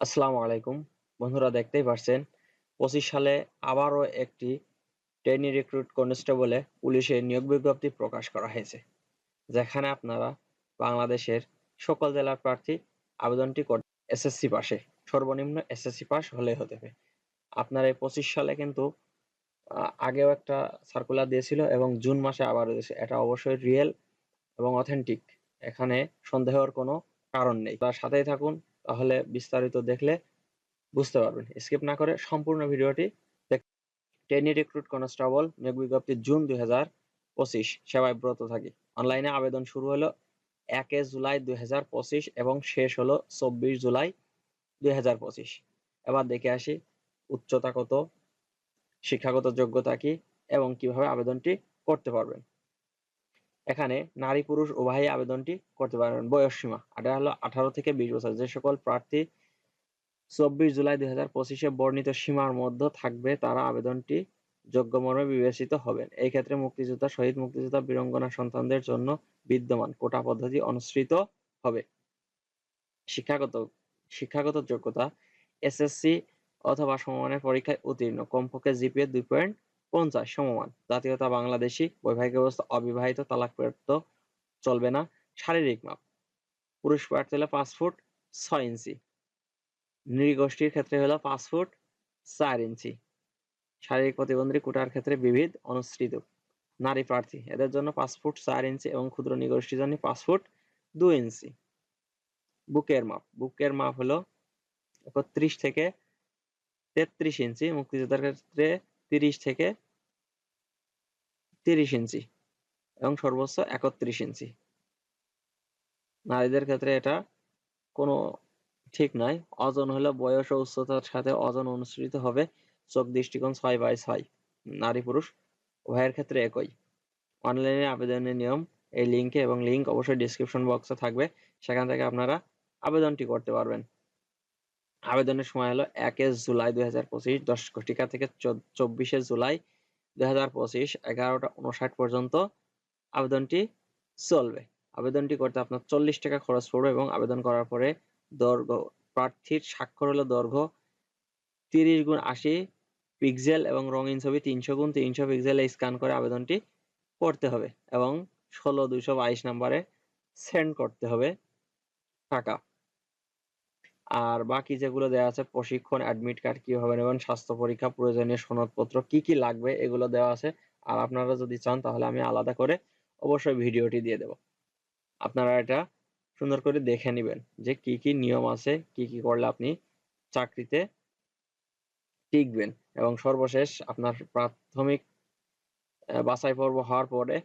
আসসালামু আলাইকুম। বন্ধুরা দেখতেই পারছেন, পঁচিশ সালে আবারও একটি ট্রেনি রিক্রুট কনস্টেবলে পুলিশের নিয়োগ বিজ্ঞপ্তি প্রকাশ করা হয়েছে, যেখানে আপনারা বাংলাদেশের সকল জেলার প্রার্থী আবেদনটি করতে এসএসসি পাশে, সর্বনিম্ন এসএসসি পাস হলে হতে হবে। আপনার এই পঁচিশ সালে কিন্তু আগেও একটা সার্কুলার দিয়েছিল এবং জুন মাসে আবারও দিয়েছে। এটা অবশ্যই রিয়েল এবং অথেন্টিক এখানে সন্দেহের কোনো কারণ নেই। তার সাথেই থাকুন তাহলে বিস্তারিত দেখলে বুঝতে পারবেন। স্কিপ না করে সম্পূর্ণ ভিডিওটি ট্রেনি রিক্রুট কনস্টেবল নিয়োগ বিজ্ঞপ্তি জুন দুই হাজার পঁচিশ। সেবায় ব্রত থাকি। অনলাইনে আবেদন শুরু হলো একে জুলাই দুই হাজার পঁচিশ এবং শেষ হলো চব্বিশ জুলাই দুই হাজার পঁচিশ। এবার দেখে আসি উচ্চতা কত, শিক্ষাগত যোগ্যতা কি এবং কীভাবে আবেদনটি করতে পারবেন। এখানে নারী, পুরুষ উভয়ই আবেদনটি করতে পারবেন বয়স সীমা এটা হলো আঠারো থেকে বিশ বছর। যে সকল প্রার্থী চব্বিশ জুলাই দুই হাজার পঁচিশে বর্ণিত সীমার মধ্যে থাকবে, তারা আবেদনটি যোগ্য মর্মে বিবেচিত হবেন। এই ক্ষেত্রে মুক্তিযোদ্ধা, শহীদ মুক্তিযোদ্ধা, বীরঙ্গনা সন্তানদের জন্য বিদ্যমান কোটা পদ্ধতি অনুসৃত হবে। শিক্ষাগত শিক্ষাগত যোগ্যতা, এসএসসি অথবা সমমানের পরীক্ষায় উত্তীর্ণ। কমপক্ষে জিপিএ দুই পয়েন্ট পঞ্চাশ সমমান। জাতীয়তা বাংলাদেশী, বৈবাহিক অবস্থা অবিবাহিত তালাকপ্রাপ্ত চলবে না। শারীরিক মাপ। পুরুষ প্রার্থী হলো পাঁচ ফুট ছয় ইঞ্চি। নৃগোষ্ঠীর ক্ষেত্রে হলো পাঁচ ফুট চার ইঞ্চি। শারীরিক প্রতিবন্ধী কোটার ক্ষেত্রে বিবিধ, অনুসৃত। নারী প্রার্থী, এদের জন্য পাঁচ ফুট চার ইঞ্চি এবং ক্ষুদ্র নৃগোষ্ঠীর জন্য পাঁচ ফুট দুই ইঞ্চি। বুকের মাপ। বুকের মাপ হলো একত্রিশ থেকে তেত্রিশ ইঞ্চি। মুক্তিযোদ্ধার ক্ষেত্রে তিরিশ থেকে তিরিশ ইঞ্চি এবং সর্বোচ্চ একত্রিশ ইঞ্চি। নারীদের ক্ষেত্রে এটা কোনো ঠিক নয়। ওজন হলো বয়স ও উচ্চতার সাথে ওজন অনুসৃত হবে চোখ দৃষ্টিকোণ ছয় বাই ছয়। নারী পুরুষ উভয়ের ক্ষেত্রে একই। অনলাইনে আবেদনের নিয়ম, এই লিঙ্কে এবং লিঙ্ক অবশ্যই ডিসক্রিপশন বক্সে থাকবে। সেখান থেকে আপনারা আবেদনটি করতে পারবেন। আবেদনের সময় হলো একে জুলাই দুই হাজার পঁচিশ, দশ ঘটিকা থেকে চব্বিশে জুলাই দুই হাজার পঁচিশ, এগারোটা উনষাট পর্যন্ত আবেদনটি চলবে। আবেদনটি করতে আপনার চল্লিশ টাকা খরচ পড়বে এবং আবেদন করার পরে দৈর্ঘ্য, প্রার্থীর স্বাক্ষর হলো দৈর্ঘ্য তিরিশ গুণ আশি পিক্সেল এবং রঙিন ছবি তিনশো গুণ তিনশো পিক্সেলে স্ক্যান করে আবেদনটি করতে হবে এবং ষোলো দুইশো বাইশ নাম্বারে সেন্ড করতে হবে টাকা। আর বাকি যেগুলো দেওয়া আছে, প্রশিক্ষণ অ্যাডমিট কার্ড কীভাবে নেবেন, স্বাস্থ্য পরীক্ষা, প্রয়োজনীয় সনদপত্র, কি কি লাগবে, এগুলো দেওয়া আছে। আর আপনারা যদি চান, তাহলে আমি আলাদা করে অবশ্যই ভিডিওটি দিয়ে দেব। আপনারা এটা সুন্দর করে দেখে নেবেন যে কি কি নিয়ম আছে, কি কি করলে আপনি চাকরিতে টিকবেন। এবং সর্বশেষ আপনার প্রাথমিক বাছাই পর্ব হওয়ার পরে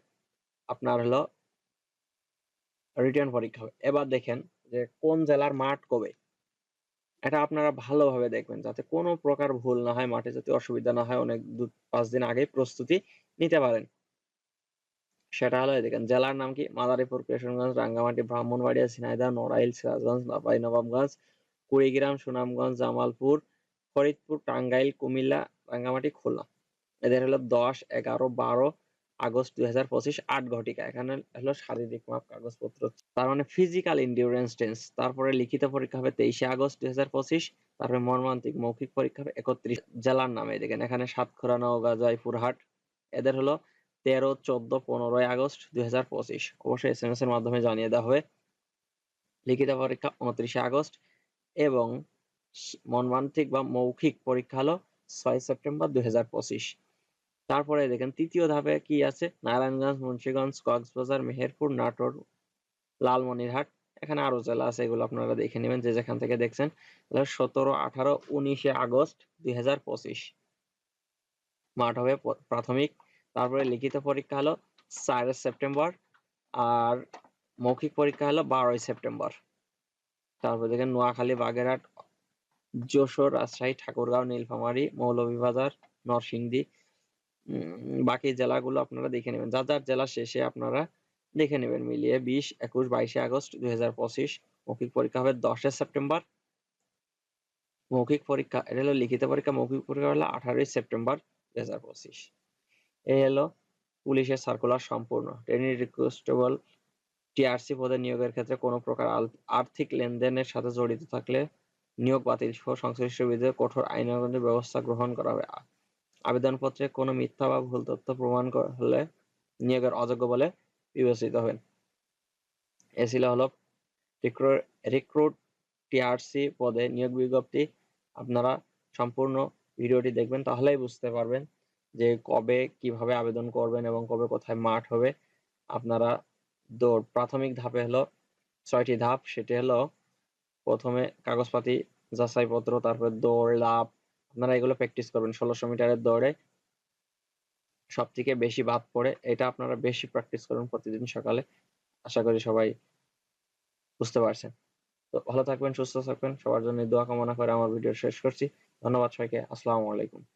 আপনার হলো রিটার্ন পরীক্ষা হবে। এবার দেখেন যে কোন জেলার মাঠ কবে? এটা আপনারা ভালোভাবে দেখবেন যাতে কোনো প্রকার ভুল না হয়, মাঠে যাতে অসুবিধা না হয়, অনেক দু, পাঁচ দিন আগে প্রস্তুতি নিতে পারেন। সেটা হলো দেখেন, জেলার নাম কি? মাদারীপুর, কিশোরগঞ্জ, রাঙ্গামাটি, ব্রাহ্মণবাড়িয়া, ঝিনাইদহ, নড়াইল, সিরাজগঞ্জ, নাপাই, নবাবগঞ্জ, কুড়িগ্রাম, সুনামগঞ্জ, জামালপুর, ফরিদপুর, টাঙ্গাইল, কুমিল্লা, রাঙ্গামাটি, খুলনা। এদের হলো দশ, এগারো, বারো আগস্ট দুই হাজার পঁচিশ আট ঘটিকা। এখানে হলো শারীরিক মাপ, কাগজপত্র, তার মানে ফিজিক্যাল ইন্ডিউরেন্স টেন্স তারপরে লিখিত পরীক্ষা হবে তেইশে আগস্ট দুই হাজার পঁচিশ, তারপরে মর্মান্তিক মৌখিক পরীক্ষা হবে একত্রিশ জেলার নামে। দেখেন এখানে সাতক্ষীরা, নওগাঁ, জয়পুরহাট, এদের হলো তেরো, চোদ্দ, পনেরোই আগস্ট দুই হাজার পঁচিশ। অবশ্যই এস এম এস এর মাধ্যমে জানিয়ে দেওয়া হবে। লিখিত পরীক্ষা উনত্রিশে আগস্ট এবং মর্মান্তিক বা মৌখিক পরীক্ষা হলো ছয় সেপ্টেম্বর দুই হাজার পঁচিশ। তারপরে দেখেন তৃতীয় ধাপে কি আছে? নারায়ণগঞ্জ, মুন্সিগঞ্জ, কক্সবাজার, মেহেরপুর, নাটোর, লালমনিরহাট। এখানে আরও জেলা আছে, এগুলো আপনারা দেখে নেবেন যে যেখান থেকে দেখছেন। সতেরো, আঠারো, উনিশে আগস্ট দুই হাজার পঁচিশ। মাঠ হবে প্রাথমিক। তারপরে লিখিত পরীক্ষা হলো চার সেপ্টেম্বর আর মৌখিক পরীক্ষা হলো বারোই সেপ্টেম্বর। তারপরে দেখেন নোয়াখালী, বাগেরহাট, যশোর, রাজশাহী, ঠাকুরগাঁও, নীলফামারী, মৌলভীবাজার, নরসিংদী বাকি জেলাগুলো আপনারা দেখে নেবেন। যার যার জেলা শেষে আপনারা দেখে নেবেন মিলিয়ে বিশ, একুশ, বাইশে আগস্ট দুই হাজার পঁচিশ, মৌখিক পরীক্ষা হবে দশে সেপ্টেম্বর। মৌখিক পরীক্ষা, এটা হলো লিখিত পরীক্ষা, মৌখিক পরীক্ষা হলো আঠারোই সেপ্টেম্বর দুই হাজার পঁচিশ। এই হলো পুলিশের সার্কুলার সম্পূর্ণ। ট্রেনি রিকোয়েস্টেবল টিআরসি পদে নিয়োগের ক্ষেত্রে কোনো প্রকার আর্থিক লেনদেনের সাথে জড়িত থাকলে নিয়োগ বাতিল সহ সংশ্লিষ্ট বিরুদ্ধে কঠোর আইনানুগ ব্যবস্থা গ্রহণ করা হবে। আবেদনপত্রে কোনো মিথ্যা বা ভুল তথ্য প্রমাণ হলে নিয়োগের অযোগ্য বলে বিবেচিত হবেন। এ ছিল হলো রিক্রুট টিআরসি পদে নিয়োগ বিজ্ঞপ্তি। আপনারা সম্পূর্ণ ভিডিওটি দেখবেন, তাহলেই বুঝতে পারবেন যে কবে কীভাবে আবেদন করবেন এবং কবে কোথায় মাঠ হবে। আপনারা দৌড়, প্রাথমিক ধাপে হলো ছয়টি ধাপ, সেটি হলো প্রথমে কাগজপাতি, যাচাইপত্র, তারপরে দৌড় লাভ আপনারা এগুলো প্র্যাকটিস করবেন। ষোলোশো মিটারের দৌড়ে সব থেকে বেশি ভাব পড়ে, এটা আপনারা বেশি প্র্যাকটিস করুন প্রতিদিন সকালে। আশা করি সবাই বুঝতে পারছেন। তো ভালো থাকবেন, সুস্থ থাকবেন। সবার জন্য দোয়া কামনা করে আমার ভিডিও শেষ করছি। ধন্যবাদ সবাইকে। আসসালামু আলাইকুম।